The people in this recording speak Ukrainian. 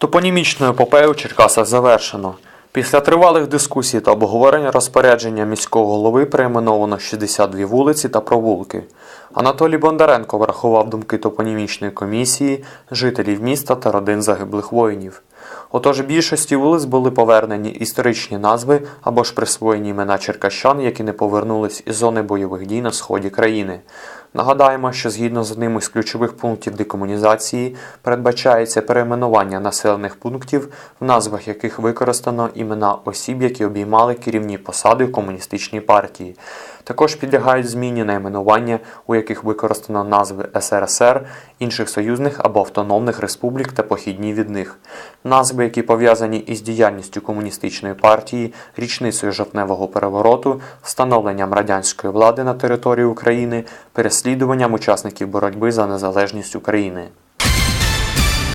Топонімічну епопею в Черкасах завершено. Після тривалих дискусій та обговорення розпорядження міського голови перейменовано 62 вулиці та провулки. Анатолій Бондаренко врахував думки топонімічної комісії, жителів міста та родин загиблих воїнів. Отож більшості вулиць були повернені історичні назви або ж присвоєні імена черкащан, які не повернулись із зони бойових дій на сході країни. Нагадаємо, що згідно з одним із ключових пунктів декомунізації передбачається перейменування населених пунктів, в назвах яких використано імена осіб, які обіймали керівні посади в комуністичній партії. Також підлягають зміні найменування, у яких використано назви СРСР, інших союзних або автономних республік та похідні від них. Назви, які пов'язані із діяльністю комуністичної партії, річницею жовтневого перевороту, встановленням радянської влади на території України, переслідуванням учасників боротьби за незалежність України.